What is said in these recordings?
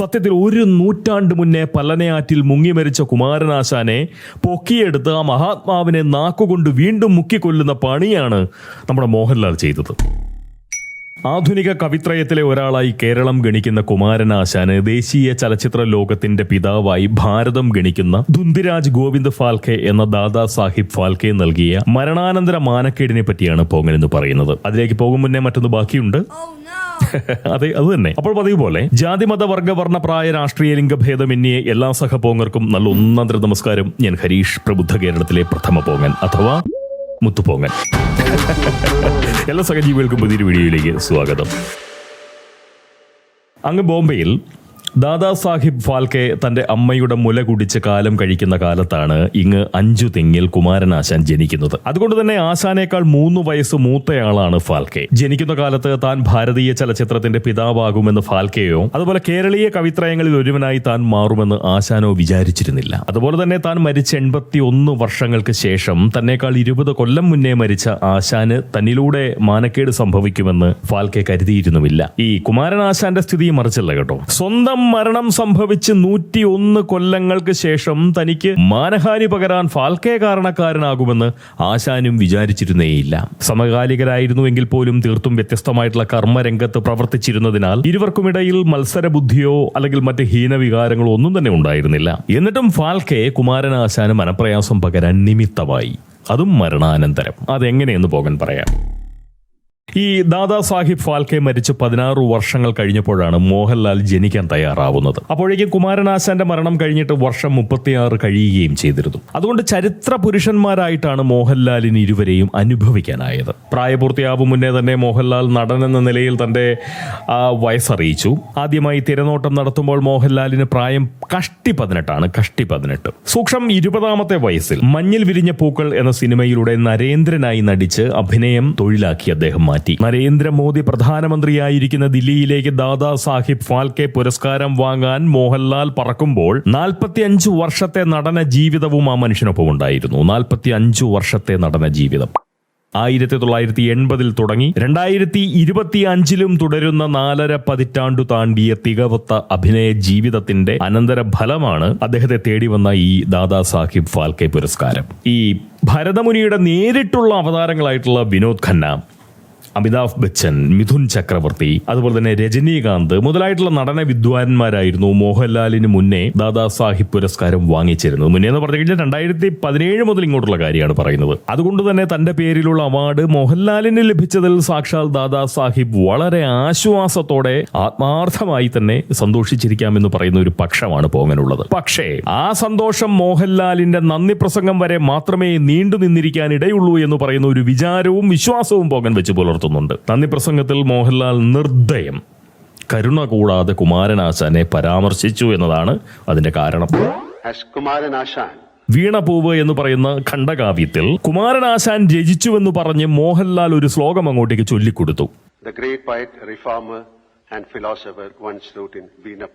സത്യത്തിൽ ഒരു നൂറ്റാണ്ട് മുന്നേ പല്ലനയാറ്റിൽ മുങ്ങി മരിച്ച കുമാരനാശാനെ പൊക്കിയെടുത്ത് ആ മഹാത്മാവിനെ നാക്കുകൊണ്ട് വീണ്ടും മുക്കിക്കൊല്ലുന്ന പണിയാണ് നമ്മുടെ മോഹൻലാൽ ചെയ്തത്. ആധുനിക കവിത്രയത്തിലെ ഒരാളായി കേരളം ഗണിക്കുന്ന കുമാരനാശാന് ദേശീയ ചലച്ചിത്ര ലോകത്തിന്റെ പിതാവായി ഭാരതം ഗണിക്കുന്ന ദുന്തിരാജ് ഗോവിന്ദ് ഫാൽക്കെ എന്ന ദാദാ സാഹിബ് ഫാൽക്കെ നൽകിയ മരണാനന്തര മാനക്കേടിനെ പറ്റിയാണ് പോങ്ങൻ എന്ന് പറയുന്നത്. അതിലേക്ക് പോകും മുന്നേ മറ്റൊന്ന് ബാക്കിയുണ്ട്. അതെ അത് തന്നെ. അപ്പോൾ പതിവ് പോലെ ജാതി മത വർഗ വർണ പ്രായ രാഷ്ട്രീയ ലിംഗഭേദമന്യേ എല്ലാ സഹപോങ്ങർക്കും നല്ല ഒന്നാന്തര നമസ്കാരം. ഞാൻ ഹരീഷ് പ്രബുദ്ധ കേരളത്തിലെ പ്രഥമ പോങ്ങൻ അഥവാ മുത്തുപോങ്ങൻ. എല്ലാ സഹജീവികൾക്കും പുതിയൊരു വീഡിയോയിലേക്ക് സ്വാഗതം. അങ്ങ് ബോംബെയിൽ ദാദാ സാഹിബ് ഫാൽക്കെ തന്റെ അമ്മയുടെ മുല കുടിച്ച് കാലം കഴിക്കുന്ന കാലത്താണ് ഇങ്ങ് അഞ്ചു തെങ്ങിൽ കുമാരനാശാൻ ജനിക്കുന്നത്. അതുകൊണ്ട് തന്നെ ആശാനേക്കാൾ മൂന്ന് വയസ്സ് മൂത്തയാളാണ് ഫാൽക്കെ. ജനിക്കുന്ന കാലത്ത് താൻ ഭാരതീയ ചലച്ചിത്രത്തിന്റെ പിതാവാകുമെന്ന് ഫാൽക്കെയോ അതുപോലെ കേരളീയ കവിത്രയങ്ങളിൽ ഒരുവനായി താൻ മാറുമെന്ന് ആശാനോ വിചാരിച്ചിരുന്നില്ല. അതുപോലെ തന്നെ താൻ മരിച്ച എൺപത്തി ഒന്ന് വർഷങ്ങൾക്ക് ശേഷം തന്നെക്കാൾ ഇരുപത് കൊല്ലം മുന്നേ മരിച്ച ആശാന് തന്നിലൂടെ മാനക്കേട് സംഭവിക്കുമെന്ന് ഫാൽക്കെ കരുതിയിരുന്നുമില്ല. ഈ കുമാരനാശാന്റെ സ്ഥിതി മറിച്ചല്ല കേട്ടോ. സ്വന്തം മരണം സംഭവിച്ച് നൂറ്റി ഒന്ന് കൊല്ലങ്ങൾക്ക് ശേഷം തനിക്ക് മാനഹാനി പകരാൻ ഫാൽക്കെ കാരണക്കാരനാകുമെന്ന് ആശാനും വിചാരിച്ചിരുന്നേയില്ല. സമകാലികരായിരുന്നുവെങ്കിൽ പോലും തീർത്തും വ്യത്യസ്തമായിട്ടുള്ള കർമ്മരംഗത്ത് പ്രവർത്തിച്ചിരുന്നതിനാൽ ഇരുവർക്കുമിടയിൽ മത്സരബുദ്ധിയോ അല്ലെങ്കിൽ മറ്റ് ഹീനവികാരങ്ങളോ ഒന്നും തന്നെ ഉണ്ടായിരുന്നില്ല. എന്നിട്ടും ഫാൽക്കെ കുമാരനാശാന് മനപ്രയാസം പകരാൻ നിമിത്തമായി. അതും മരണാനന്തരം. അതെങ്ങനെയെന്ന് പോകാൻ പറയാം. ഈ ദാദാ സാഹിബ് ഫാൽക്കെ മരിച്ച് പതിനാറ് വർഷങ്ങൾ കഴിഞ്ഞപ്പോഴാണ് മോഹൻലാൽ ജനിക്കാൻ തയ്യാറാവുന്നത്. അപ്പോഴേക്കും കുമാരനാശാന്റെ മരണം കഴിഞ്ഞിട്ട് വർഷം മുപ്പത്തിയാറ് കഴിയുകയും ചെയ്തിരുന്നു. അതുകൊണ്ട് ചരിത്ര പുരുഷന്മാരായിട്ടാണ് മോഹൻലാലിന് ഇരുവരെയും അനുഭവിക്കാനായത്. പ്രായപൂർത്തിയാവും മുന്നേ തന്നെ മോഹൻലാൽ നടൻ എന്ന നിലയിൽ തന്റെ വയസ്സറിയിച്ചു. ആദ്യമായി തിരനോട്ടം നടത്തുമ്പോൾ മോഹൻലാലിന് പ്രായം കഷ്ടി പതിനെട്ടാണ് കഷ്ടി പതിനെട്ട്. സൂക്ഷം ഇരുപതാമത്തെ വയസ്സിൽ മഞ്ഞിൽ വിരിഞ്ഞ പൂക്കൾ എന്ന സിനിമയിലൂടെ നരേന്ദ്രനായി നടിച്ച് അഭിനയം തൊഴിലാക്കി അദ്ദേഹം നരേന്ദ്രമോദി പ്രധാനമന്ത്രിയായിരിക്കുന്ന ദില്ലിയിലേക്ക് ദാദാ സാഹിബ് ഫാൽക്കെ പുരസ്കാരം വാങ്ങാൻ മോഹൻലാൽ പറക്കുമ്പോൾ നാൽപ്പത്തിയഞ്ചു വർഷത്തെ നടന ജീവിതവും ആ മനുഷ്യനൊപ്പം ഉണ്ടായിരുന്നു. നാൽപ്പത്തി അഞ്ചു വർഷത്തെ നടന ജീവിതം. ആയിരത്തി തൊള്ളായിരത്തി എൺപതിൽ തുടങ്ങി രണ്ടായിരത്തി ഇരുപത്തി അഞ്ചിലും തുടരുന്ന നാലര പതിറ്റാണ്ടു താണ്ടിയ തികവത്ത അഭിനയ ജീവിതത്തിന്റെ അനന്തര ഫലമാണ് അദ്ദേഹത്തെ തേടി വന്ന ഈ ദാദാ സാഹിബ് ഫാൽക്കെ പുരസ്കാരം. ഈ ഭരതമുനിയുടെ നേരിട്ടുള്ള അവതാരങ്ങളായിട്ടുള്ള വിനോദ് ഖന്ന അമിതാഭ് ബച്ചൻ മിഥുൻ ചക്രവർത്തി അതുപോലെ തന്നെ രജനീകാന്ത് മുതലായിട്ടുള്ള നടന വിദ്വാൻമാരായിരുന്നു മോഹൻലാലിന് മുന്നേ ദാദാ സാഹിബ് പുരസ്കാരം വാങ്ങിച്ചിരുന്നത്. മുന്നേ എന്ന് പറഞ്ഞു കഴിഞ്ഞാൽ രണ്ടായിരത്തി പതിനേഴ് മുതൽ ഇങ്ങോട്ടുള്ള കാര്യമാണ് പറയുന്നത്. അതുകൊണ്ട് തന്നെ തന്റെ പേരിലുള്ള അവാർഡ് മോഹൻലാലിന് ലഭിച്ചതിൽ സാക്ഷാൽ ദാദാ സാഹിബ് വളരെ ആശ്വാസത്തോടെ ആത്മാർത്ഥമായി തന്നെ സന്തോഷിച്ചിരിക്കാമെന്ന് പറയുന്ന ഒരു പക്ഷമാണ് പോങ്ങനുള്ളത് പക്ഷേ ആ സന്തോഷം മോഹൻലാലിന്റെ നന്ദി പ്രസംഗം വരെ മാത്രമേ നീണ്ടു നിന്നിരിക്കാൻ ഇടയുള്ളൂ എന്ന് പറയുന്ന ഒരു വിചാരവും വിശ്വാസവും പോകൻ വെച്ച് പുലർത്തുന്നുണ്ട് നന്ദി പ്രസംഗത്തിൽ മോഹൻലാൽ നിർദ്ദയം. കരുണ കൂടാതെ കുമാരനാശാനെ പരാമർശിച്ചു എന്നതാണ് അതിന്റെ കാരണം. Kumaran വീണപൂവ് എന്ന് പറയുന്ന ഖണ്ഡകാവ്യത്തിൽ കുമാരനാശാൻ രചിച്ചുവെന്ന് പറഞ്ഞ് മോഹൻലാൽ ഒരു ശ്ലോകം അങ്ങോട്ടേക്ക് ചൊല്ലിക്കൊടുത്തു. The great poet, reformer, and philosopher once wrote in Veena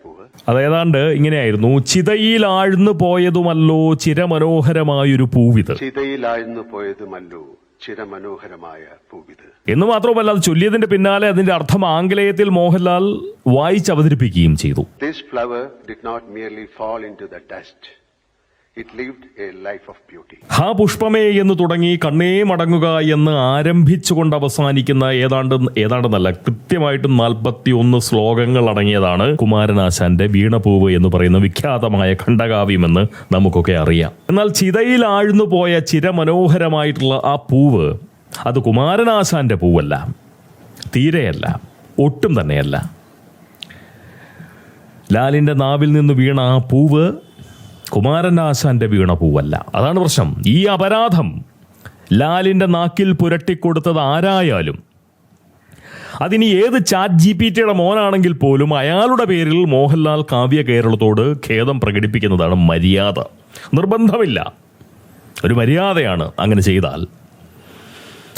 അത് ഏതാണ്ട് ഇങ്ങനെയായിരുന്നു. ചിതയിൽ ആഴ്ന്നു പോയതുമല്ലോ ചിരമനോഹരമായൊരു പൂവിത്. ചിതയിൽ ആഴ്ന്നു പോയതുമല്ലോ. ചിരമനോഹരമായ പൂവിത്. എന്ന് മാത്രമല്ല അത് ചൊല്ലിയതിന്റെ പിന്നാലെ അതിന്റെ അർത്ഥം ആംഗലേയത്തിൽ മോഹൻലാൽ വായിച്ച് അവതരിപ്പിക്കുകയും ചെയ്തു. This flower did not merely fall into the It ഹാ പുഷ്പമേ എന്ന് തുടങ്ങി കണ്ണേ മടങ്ങുക എന്ന് ആരംഭിച്ചുകൊണ്ട് അവസാനിക്കുന്ന ഏതാണ്ട് ഏതാണ്ടെന്നല്ല കൃത്യമായിട്ടും നാൽപ്പത്തി ഒന്ന് ശ്ലോകങ്ങൾ അടങ്ങിയതാണ് കുമാരനാശാന്റെ വീണപൂവ് എന്ന് പറയുന്ന വിഖ്യാതമായ ഖണ്ഡകാവ്യമെന്ന് നമുക്കൊക്കെ അറിയാം. എന്നാൽ ചിതയിൽ ആഴ്ന്നു പോയ ചിരമനോഹരമായിട്ടുള്ള ആ പൂവ് അത് കുമാരനാശാന്റെ പൂവല്ല. തീരെയല്ല ഒട്ടും തന്നെയല്ല. ലാലിന്റെ നാവിൽ നിന്ന് വീണ ആ പൂവ് കുമാരനാശാന്റെ വീണ പൂവല്ല. അതാണ് പ്രശ്നം. ഈ അപരാധം ലാലിന്റെ നാക്കിൽ പുരട്ടിക്കൊടുത്തത് ആരായാലും അതിനി ഏത് ചാറ്റ് ജി പി ടിയുടെ മോനാണെങ്കിൽ പോലും അയാളുടെ പേരിൽ മോഹൻലാൽ കാവ്യ കേരളത്തോട് ഖേദം പ്രകടിപ്പിക്കുന്നതാണ് മര്യാദ. നിർബന്ധമില്ല. ഒരു മര്യാദയാണ് അങ്ങനെ ചെയ്താൽ.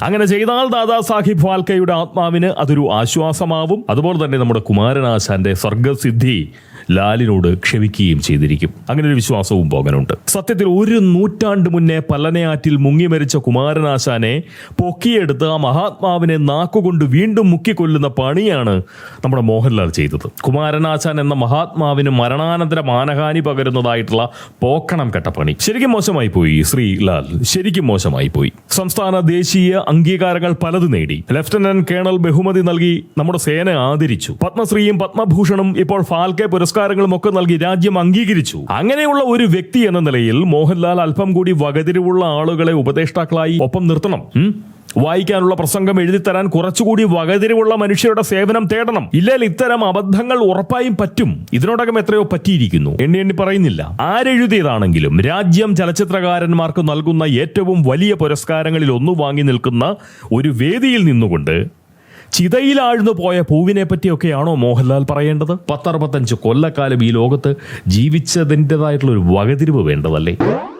അങ്ങനെ ചെയ്താൽ ദാദാ സാഹിബ് ഫാൽക്കയുടെ ആത്മാവിന് അതൊരു ആശ്വാസമാവും. അതുപോലെ തന്നെ നമ്മുടെ കുമാരനാശാന്റെ സ്വർഗസിദ്ധി ലാലിനോട് ക്ഷമിക്കുകയും ചെയ്തിരിക്കും. അങ്ങനെ ഒരു വിശ്വാസവും പോകാനുണ്ട്. സത്യത്തിൽ ഒരു നൂറ്റാണ്ട് മുന്നേ പല്ലനയാറ്റിൽ മുങ്ങി മരിച്ച കുമാരനാശാനെ പൊക്കിയെടുത്ത് ആ മഹാത്മാവിനെ നാക്കുകൊണ്ട് വീണ്ടും മുക്കിക്കൊല്ലുന്ന പണിയാണ് നമ്മുടെ മോഹൻലാൽ ചെയ്തത്. കുമാരനാശാൻ എന്ന മഹാത്മാവിന് മരണാനന്തര മാനഹാനി പകരുന്നതായിട്ടുള്ള പോക്കണം കെട്ട പണി. ശരിക്കും മോശമായി പോയി ശ്രീ ലാൽ. ശരിക്കും മോശമായി പോയി. സംസ്ഥാന ദേശീയ അംഗീകാരങ്ങൾ പലത് നേടി. ലഫ്റ്റനന്റ് കേണൽ ബഹുമതി നൽകി നമ്മുടെ സേന ആദരിച്ചു. പത്മശ്രീയും പത്മഭൂഷണും ഇപ്പോൾ ഫാൽക്കെ പുരസ്കാരങ്ങളും ഒക്കെ നൽകി രാജ്യം അംഗീകരിച്ചു. അങ്ങനെയുള്ള ഒരു വ്യക്തി എന്ന നിലയിൽ മോഹൻലാൽ അല്പം കൂടി വകതിരിവുള്ള ആളുകളെ ഉപദേഷ്ടാക്കളായി ഒപ്പം നിർത്തണം? വായിക്കാനുള്ള പ്രസംഗം എഴുതിത്തരാൻ കുറച്ചുകൂടി വകതിരിവുള്ള മനുഷ്യരുടെ സേവനം തേടണം. ഇല്ലെങ്കിൽ ഇത്തരം അബദ്ധങ്ങൾ ഉറപ്പായും പറ്റും. ഇതിനോടകം എത്രയോ പറ്റിയിരിക്കുന്നു. എണ്ണി എണ്ണി പറയുന്നില്ല. ആരെഴുതിയതാണെങ്കിലും രാജ്യം ചലച്ചിത്രകാരന്മാർക്ക് നൽകുന്ന ഏറ്റവും വലിയ പുരസ്കാരങ്ങളിൽ ഒന്നു വാങ്ങി നിൽക്കുന്ന ഒരു വേദിയിൽ നിന്നുകൊണ്ട് ചിതയിലാഴ്ന്നു പോയ പൂവിനെ പറ്റിയൊക്കെയാണോ മോഹൻലാൽ പറയേണ്ടത്? പത്തറുപത്തഞ്ച് കൊല്ലക്കാലം ഈ ലോകത്ത് ജീവിച്ചതിന്റെതായിട്ടുള്ള ഒരു വകതിരിവ് വേണ്ടതല്ലേ?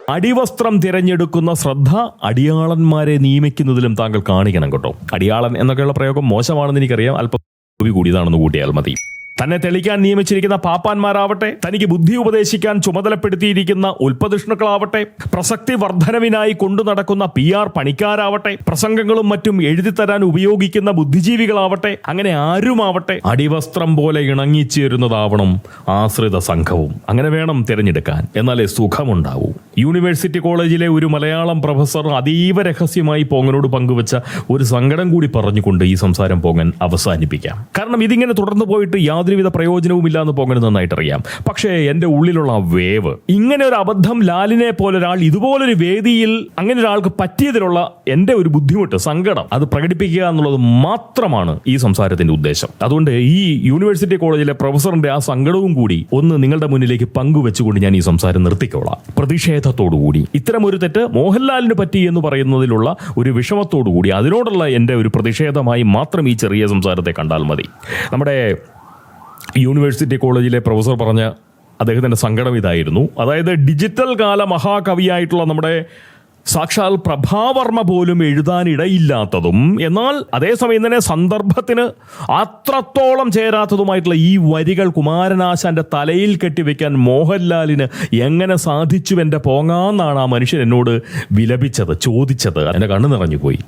അടിവസ്ത്രം തിരഞ്ഞെടുക്കുന്ന ശ്രദ്ധ അടിയാളന്മാരെ നിയമിക്കുന്നതിലും താങ്കൾ കാണിക്കണം കേട്ടോ. അടിയാളൻ എന്നൊക്കെയുള്ള പ്രയോഗം മോശമാണെന്ന് എനിക്കറിയാം. അല്പം കൂടി കൂടിയതാണെന്ന് കൂട്ടിയാൽ മതി. തന്നെ തെളിക്കാൻ നിയമിച്ചിരിക്കുന്ന പാപ്പാന്മാരാവട്ടെ തനിക്ക് ബുദ്ധി ഉപദേശിക്കാൻ ചുമതലപ്പെടുത്തിയിരിക്കുന്ന ഉൽപ്പതിഷ്ണുക്കളാവട്ടെ പ്രസക്തി വർധനവിനായി കൊണ്ടു നടക്കുന്ന പി ആർ പണിക്കാരാവട്ടെ പ്രസംഗങ്ങളും മറ്റും എഴുതിത്തരാൻ ഉപയോഗിക്കുന്ന ബുദ്ധിജീവികളാവട്ടെ അങ്ങനെ ആരുമാവട്ടെ അടിവസ്ത്രം പോലെ ഇണങ്ങിച്ചേരുന്നതാവണം ആശ്രിത സംഘവും. അങ്ങനെ വേണം തിരഞ്ഞെടുക്കാൻ. എന്നാലേ സുഖമുണ്ടാവൂ. യൂണിവേഴ്സിറ്റി കോളേജിലെ ഒരു മലയാളം പ്രൊഫസർ അതീവ രഹസ്യമായി പോങ്ങനോട് പങ്കുവച്ച ഒരു സങ്കടം കൂടി പറഞ്ഞുകൊണ്ട് ഈ സംസാരം പോങ്ങൻ അവസാനിപ്പിക്കാം. കാരണം ഇതിങ്ങനെ തുടർന്നു പോയിട്ട് യാതൊരുവിധ പ്രയോജനവും ഇല്ലാന്ന് പോകണത് നന്നായിട്ട് അറിയാം പക്ഷേ എന്റെ ഉള്ളിലുള്ള ആ വേവ് ഇങ്ങനെ ഒരു അബദ്ധം ലാലിനെ പോലെ ഒരാൾ ഇതുപോലൊരു വേദിയിൽ അങ്ങനെ ഒരാൾക്ക് പറ്റിയതിലുള്ള എന്റെ ഒരു ബുദ്ധിമുട്ട് സങ്കടം അത് പ്രകടിപ്പിക്കുക എന്നുള്ളത് മാത്രമാണ് ഈ സംസാരത്തിന്റെ ഉദ്ദേശം. അതുകൊണ്ട് ഈ യൂണിവേഴ്സിറ്റി കോളേജിലെ പ്രൊഫസറിന്റെ ആ സങ്കടവും കൂടി ഒന്ന് നിങ്ങളുടെ മുന്നിലേക്ക് പങ്കുവെച്ചുകൊണ്ട് ഞാൻ ഈ സംസാരം നിർത്തിക്കോളാം. പ്രതിഷേധത്തോടുകൂടി. ഇത്തരം ഒരു തെറ്റ് മോഹൻലാലിന് പറ്റി എന്ന് പറയുന്നതിലുള്ള ഒരു വിഷമത്തോടുകൂടി. അതിനോടുള്ള എന്റെ ഒരു പ്രതിഷേധമായി മാത്രം ഈ ചെറിയ സംസാരത്തെ കണ്ടാൽ മതി. നമ്മുടെ യൂണിവേഴ്സിറ്റി കോളേജിലെ പ്രൊഫസർ പറഞ്ഞ അദ്ദേഹത്തിന്റെ സങ്കടം ഇതായിരുന്നു. അതായത് ഡിജിറ്റൽ കാല മഹാകവിയായിട്ടുള്ള നമ്മുടെ സാക്ഷാൽ പ്രഭാവർമ്മ പോലും എഴുതാനിടയില്ലാത്തതും എന്നാൽ അതേസമയം തന്നെ സന്ദർഭത്തിന് അത്രത്തോളം ചേരാത്തതുമായിട്ടുള്ള ഈ വരികൾ കുമാരനാശാന്റെ തലയിൽ കെട്ടിവെക്കാൻ മോഹൻലാലിന് എങ്ങനെ സാധിച്ചു എന്റെ പോങ്ങാന്നാണ് ആ മനുഷ്യൻ എന്നോട് വിലപിച്ചത് ചോദിച്ചത്. എന്റെ കണ്ണു നിറഞ്ഞുപോയി.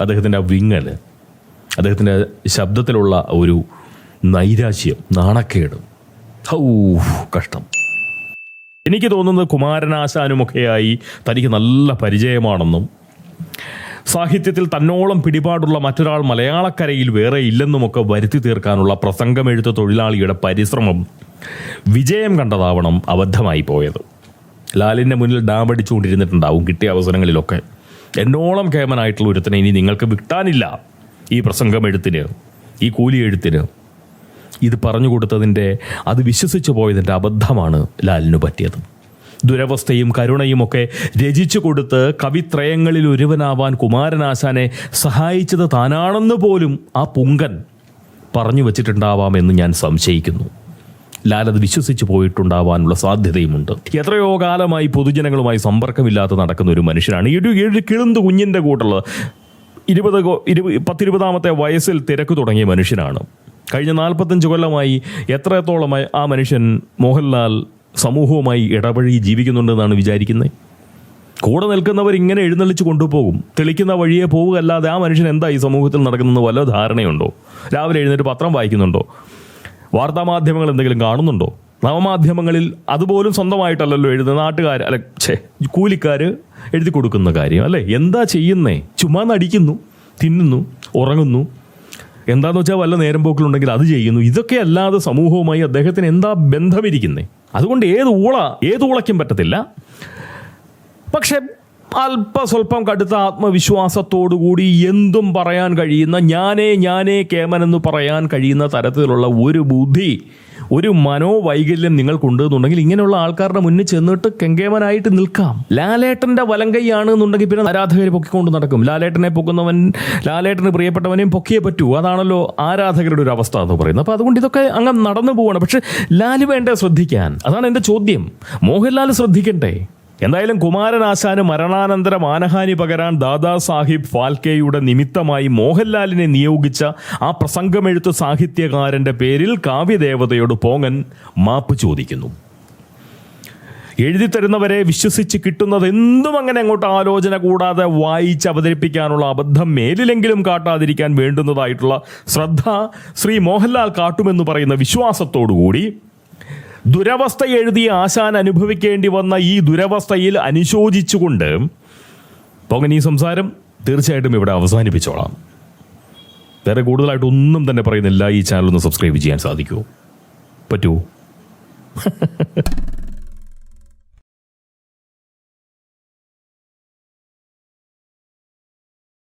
അദ്ദേഹത്തിന്റെ വിങ്ങൽ അദ്ദേഹത്തിന്റെ ശബ്ദത്തിലുള്ള ഒരു നൈരാശ്യം നാണക്കേട്. കഷ്ടം. എനിക്ക് തോന്നുന്നത് കുമാരനാശാനുമൊക്കെയായി തനിക്ക് നല്ല പരിചയമാണെന്നും സാഹിത്യത്തിൽ തന്നോളം പിടിപാടുള്ള മറ്റൊരാൾ മലയാളക്കരയിൽ വേറെ ഇല്ലെന്നുമൊക്കെ വരുത്തി തീർക്കാനുള്ള പ്രസംഗമെഴുത്ത് തൊഴിലാളിയുടെ പരിശ്രമം വിജയം കണ്ടതാവണം അബദ്ധമായി പോയത്. ലാലിന്റെ മുന്നിൽ ഡാം അടിച്ചുകൊണ്ടിരുന്നിട്ടുണ്ടാവും കിട്ടിയ അവസരങ്ങളിലൊക്കെ. എന്നോളം കേമനായിട്ടുള്ള ഒരുത്തനെ ഇനി നിങ്ങൾക്ക് വിട്ടാനില്ല ഈ പ്രസംഗമെഴുത്തിന് ഈ കൂലി എഴുത്തിന് ഇത് പറഞ്ഞു കൊടുത്തതിന്റെ അത് വിശ്വസിച്ചു പോയതിന്റെ അബദ്ധമാണ് ലാലിനു പറ്റിയത്. ദുരവസ്ഥയും കരുണയും ഒക്കെ രചിച്ചു കൊടുത്ത് കവിത്രയങ്ങളിൽ ഒരുവനാവാൻ കുമാരനാശാനെ സഹായിച്ചത് താനാണെന്ന് പോലും ആ പുങ്കൻ പറഞ്ഞു വച്ചിട്ടുണ്ടാവാമെന്ന് ഞാൻ സംശയിക്കുന്നു. ലാൽ അത് വിശ്വസിച്ച് പോയിട്ടുണ്ടാവാനുള്ള സാധ്യതയുമുണ്ട്. എത്രയോ കാലമായി പൊതുജനങ്ങളുമായി സമ്പർക്കമില്ലാതെ നടക്കുന്ന ഒരു മനുഷ്യനാണ്. ഈ ഒരു കിളുന്ത് കുഞ്ഞിന്റെ കൂട്ടുള്ള ഇരുപത് ഇരുപത് പത്തിരുപതാമത്തെ വയസ്സിൽ തിരക്ക് തുടങ്ങിയ മനുഷ്യനാണ്. കഴിഞ്ഞ നാൽപ്പത്തഞ്ച് കൊല്ലമായി എത്രത്തോളം ആ മനുഷ്യൻ മോഹൻലാൽ സമൂഹവുമായി ഇടപഴകി ജീവിക്കുന്നുണ്ടെന്നാണ് വിചാരിക്കുന്നത്? കൂടെ നിൽക്കുന്നവർ ഇങ്ങനെ എഴുന്നള്ളിച്ച് കൊണ്ടുപോകും. തെളിക്കുന്ന വഴിയെ പോവുക അല്ലാതെ ആ മനുഷ്യൻ എന്താ ഈ സമൂഹത്തിൽ നടക്കുന്നത് വല്ല ധാരണയുണ്ടോ? രാവിലെ എഴുന്നേറ്റ് പത്രം വായിക്കുന്നുണ്ടോ? വാർത്താമാധ്യമങ്ങൾ എന്തെങ്കിലും കാണുന്നുണ്ടോ? നവമാധ്യമങ്ങളിൽ അതുപോലും സ്വന്തമായിട്ടല്ലല്ലോ എഴുതുന്ന നാട്ടുകാർ അല്ല ഛേ കൂലിക്കാർ എഴുതി കൊടുക്കുന്ന കാര്യം അല്ലേ? എന്താ ചെയ്യുന്നേ? ചുമ്മാ നടിക്കുന്നു തിന്നുന്നു ഉറങ്ങുന്നു എന്താന്ന് വെച്ചാൽ വല്ല നേരം പോക്കിലുണ്ടെങ്കിൽ അത് ചെയ്യുന്നു. ഇതൊക്കെ അല്ലാതെ സമൂഹവുമായി അദ്ദേഹത്തിന് എന്താ ബന്ധമിരിക്കുന്നേ? അതുകൊണ്ട് ഏത് ഊള ഏത് ഊളയ്ക്കും പറ്റത്തില്ല. പക്ഷെ അല്പസ്വല്പം കടുത്ത ആത്മവിശ്വാസത്തോടുകൂടി എന്തും പറയാൻ കഴിയുന്ന ഞാനേ ഞാനേ കേമനെന്ന് പറയാൻ കഴിയുന്ന തരത്തിലുള്ള ഒരു ബുദ്ധി ഒരു മനോവൈകല്യം നിങ്ങൾക്കുണ്ട് എന്നുണ്ടെങ്കിൽ ഇങ്ങനെയുള്ള ആൾക്കാരുടെ മുന്നിൽ ചെന്നിട്ട് കെങ്കേമനായിട്ട് നിൽക്കാം. ലാലേട്ടന്റെ വലങ്കൈയാണ് എന്നുണ്ടെങ്കിൽ പിന്നെ ആരാധകരെ പൊക്കിക്കൊണ്ട് നടക്കും. ലാലേട്ടനെ പൊക്കുന്നവൻ ലാലേട്ടന് പ്രിയപ്പെട്ടവനെയും പൊക്കിയേ പറ്റൂ. അതാണല്ലോ ആരാധകരുടെ ഒരു അവസ്ഥ എന്ന് പറയുന്നത്. അപ്പോൾ അതുകൊണ്ട് ഇതൊക്കെ അങ്ങ് നടന്നു പോവാണ്. പക്ഷെ ലാൽ വേണ്ട ശ്രദ്ധിക്കാൻ? അതാണ് എന്റെ ചോദ്യം. മോഹൻലാൽ ശ്രദ്ധിക്കണ്ടേ? എന്തായാലും കുമാരനാശാന് മരണാനന്തര മാനഹാനി പകരാൻ ദാദാ സാഹിബ് ഫാൽക്കെയുടെ നിമിത്തമായി മോഹൻലാലിനെ നിയോഗിച്ച ആ പ്രസംഗമെഴുത്ത് സാഹിത്യകാരന്റെ പേരിൽ കാവ്യദേവതയോട് പോങ്ങൻ മാപ്പ് ചോദിക്കുന്നു. എഴുതിത്തരുന്നവരെ വിശ്വസിച്ച് കിട്ടുന്നത് എന്തും അങ്ങനെ അങ്ങോട്ട് ആലോചന കൂടാതെ വായിച്ച് അവതരിപ്പിക്കാനുള്ള അബദ്ധം മേലിലെങ്കിലും കാട്ടാതിരിക്കാൻ വേണ്ടുന്നതായിട്ടുള്ള ശ്രദ്ധ ശ്രീ മോഹൻലാൽ കാട്ടുമെന്ന് പറയുന്ന വിശ്വാസത്തോടുകൂടി ദുരവസ്ഥ എഴുതിയ ആശാൻ അനുഭവിക്കേണ്ടി വന്ന ഈ ദുരവസ്ഥയിൽ അനുശോചിച്ചുകൊണ്ട് പൊങ്ങൻ ഈ സംസാരം തീർച്ചയായിട്ടും ഇവിടെ അവസാനിപ്പിച്ചോളാം. വേറെ കൂടുതലായിട്ട് ഒന്നും തന്നെ പറയുന്നില്ല. ഈ ചാനൽ ഒന്ന് സബ്സ്ക്രൈബ് ചെയ്യാൻ സാധിക്കുമോ? പറ്റുമോ